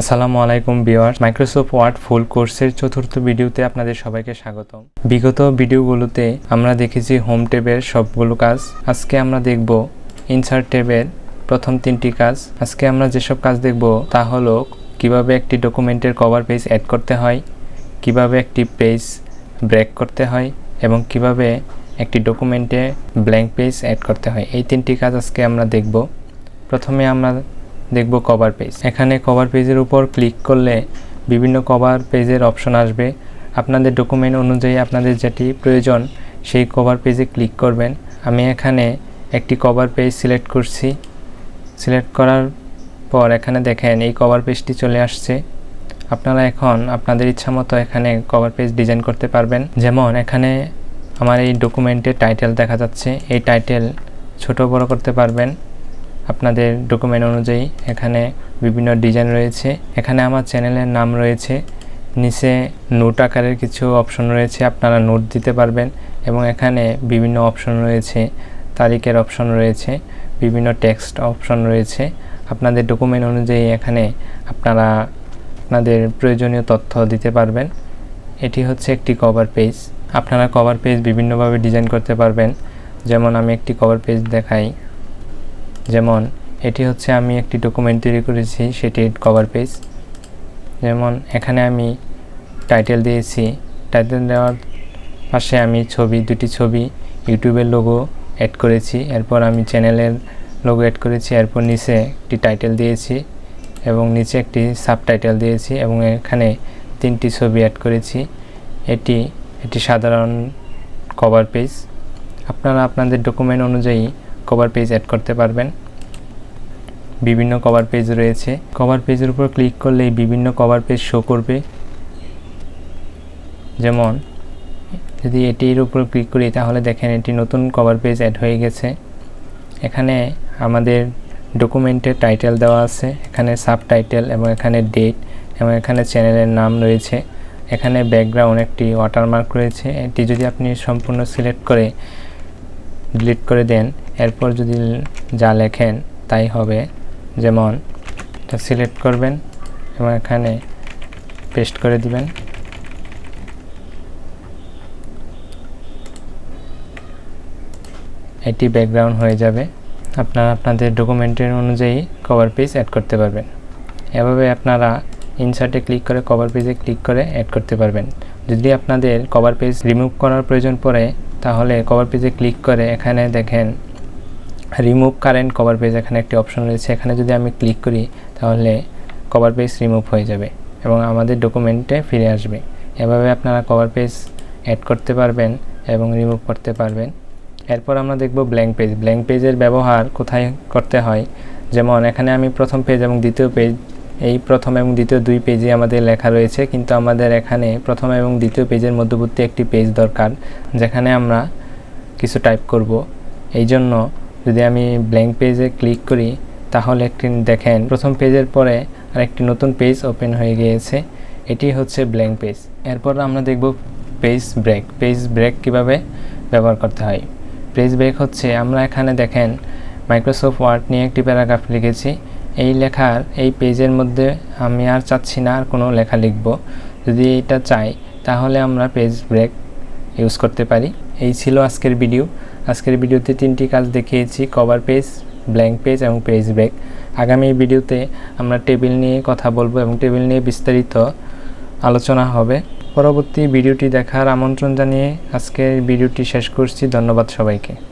আসসালামু আলাইকুম viewers Microsoft word ফুল কোর্সের চতুর্থ ভিডিওতে আপনাদের সবাইকে স্বাগতম। বিগত ভিডিওগুলোতে আমরা দেখেছি হোম ট্যাবের সবগুলো কাজ। আজকে আমরা দেখব ইনসার্ট ট্যাবের প্রথম তিনটি কাজ। আজকে আমরা যেসব কাজ দেখব তা হলো কীভাবে একটি ডকুমেন্টের কভার পেজ অ্যাড করতে হয়, কীভাবে একটি পেজ ব্রেক করতে হয়, এবং কীভাবে একটি ডকুমেন্টে ব্ল্যাঙ্ক পেজ অ্যাড করতে হয়। এই তিনটি কাজ আজকে আমরা দেখব। প্রথমে আমরা দেখব কভার পেজ এখানে কভার পেজের উপর ক্লিক করলে বিভিন্ন কভার পেজের অপশন আসবে। আপনাদের ডকুমেন্ট অনুযায়ী আপনাদের যেটি প্রয়োজন, সেই কভার পেজে ক্লিক করবেন। আমি এখানে একটি কভার পেজ সিলেক্ট করছি। সিলেক্ট করার পর এখানে দেখেন এই কভার পেজটি চলে আসছে। আপনারা এখন আপনাদের ইচ্ছা মতো এখানে কভার পেজ ডিজাইন করতে পারবেন। যেমন এখানে আমার এই ডকুমেন্টের টাইটেল দেখা যাচ্ছে। এই টাইটেল ছোট বড় করতে পারবেন। আপনাদের ডকুমেন্ট অনুযায়ী এখানে বিভিন্ন ডিজাইন রয়েছে। এখানে আমার চ্যানেলের নাম রয়েছে। নিচে নোট আকারের কিছু অপশন রয়েছে, আপনারা নোট দিতে পারবেন এবং এখানে বিভিন্ন অপশন রয়েছে, তারিখের অপশন রয়েছে, বিভিন্ন টেক্সট অপশন রয়েছে। আপনাদের ডকুমেন্ট অনুযায়ী এখানে আপনারা আপনাদের প্রয়োজনীয় তথ্য দিতে পারবেন। এটি হচ্ছে একটি কভার পেজ আপনারা কভার পেজ বিভিন্নভাবে ডিজাইন করতে পারবেন। যেমন আমি একটি কভার পেজ দেখাই। যেমন, এটি হচ্ছে আমি একটি ডকুমেন্ট তৈরি করেছি সেটির কভার পেজ যেমন, এখানে আমি টাইটেল দিয়েছি। টাইটেল দেওয়ার পাশে আমি ছবি, দুটি ছবি ইউটিউবের লোগো অ্যাড করেছি। এরপর আমি চ্যানেলের লোগো অ্যাড করেছি। এরপর নিচে একটি টাইটেল দিয়েছি এবং নিচে একটি সাব টাইটেল দিয়েছি এবং এখানে তিনটি ছবি অ্যাড করেছি। এটি একটি সাধারণ কভার পেজ আপনারা আপনাদের ডকুমেন্ট অনুযায়ী কভার পেজ অ্যাড করতে পারবেন। বিভিন্ন কভার পেজ রয়েছে। কভার পেজের উপর ক্লিক করলেই বিভিন্ন কভার পেজ শো করবে। যেমন, যদি এটির উপর ক্লিক করি তাহলে দেখেন এটি নতুন কভার পেজ অ্যাড হয়ে গেছে। এখানে আমাদের ডকুমেন্টের টাইটেল দেওয়া আছে, এখানে সাব টাইটেল এবং এখানে ডেট এবং এখানে চ্যানেলের নাম রয়েছে। এখানে ব্যাকগ্রাউন্ড একটি ওয়াটারমার্ক রয়েছে। এটি যদি আপনি সম্পূর্ণ সিলেক্ট করে ডিলিট করে দেন এরপর যদি যা লেখেন তাই হবে। যেমন, এটা সিলেক্ট করবেন এবং এখানে পেস্ট করে দিবেন। এটি ব্যাকগ্রাউন্ড হয়ে যাবে। আপনারা আপনাদের ডকুমেন্টের অনুযায়ী কভার পেজ অ্যাড করতে পারবেন। এভাবে আপনারা ইনসার্টে ক্লিক করে কভার পেজে ক্লিক করে অ্যাড করতে পারবেন। যদি আপনাদের কভার পেজ রিমুভ করার প্রয়োজন পড়ে, তাহলে কভার পেজে ক্লিক করে এখানে দেখেন রিমুভ কারেন্ট কভার পেজ এখানে একটি অপশন রয়েছে। এখানে যদি আমি ক্লিক করি, তাহলে কভার পেজ রিমুভ হয়ে যাবে এবং আমাদের ডকুমেন্টে ফিরে আসবে। এভাবে আপনারা কভার পেজ অ্যাড করতে পারবেন এবং রিমুভ করতে পারবেন। এরপর আমরা দেখব ব্ল্যাঙ্ক পেজ ব্ল্যাঙ্ক পেজের ব্যবহার কোথায় করতে হয়? যেমন, এখানে আমি প্রথম পেজ এবং দ্বিতীয় পেজ এই প্রথম এবং দ্বিতীয় দুই পেজে আমাদের লেখা রয়েছে, কিন্তু আমাদের এখানে প্রথম এবং দ্বিতীয় পেজের মধ্যবর্তী একটি পেজ দরকার, যেখানে আমরা কিছু টাইপ করব। এই জন্য যদি আমি ব্ল্যাঙ্ক পেজে ক্লিক করি, তাহলে একটি, দেখেন, প্রথম পেজের পরে আরেকটি নতুন পেজ ওপেন হয়ে গিয়েছে। এটি হচ্ছে ব্ল্যাঙ্ক পেজ এরপর আমরা দেখব পেজ ব্রেক পেজ ব্রেক কীভাবে ব্যবহার করতে হয়? পেজ ব্রেক হচ্ছে, আমরা এখানে দেখেন মাইক্রোসফট ওয়ার্ড নিয়ে একটি প্যারাগ্রাফ লিখেছি। এই লেখার, এই পেজের মধ্যে আমি আর চাচ্ছি না আর কোনো লেখা লিখব। যদি এটা চাই, তাহলে আমরা পেজ ব্রেক ইউজ করতে পারি। এই ছিল আজকের ভিডিও আজকের ভিডিওতে তিনটি কাজ দেখিয়েছি কভার পেজ ব্ল্যাঙ্ক পেজ এবং পেজ ব্রেক আগামী ভিডিওতে আমরা টেবিল নিয়ে কথা বলব এবং টেবিল নিয়ে বিস্তারিত আলোচনা হবে। পরবর্তী ভিডিওটি দেখার আমন্ত্রণ জানিয়ে আজকের ভিডিওটি শেষ করছি। ধন্যবাদ সবাইকে।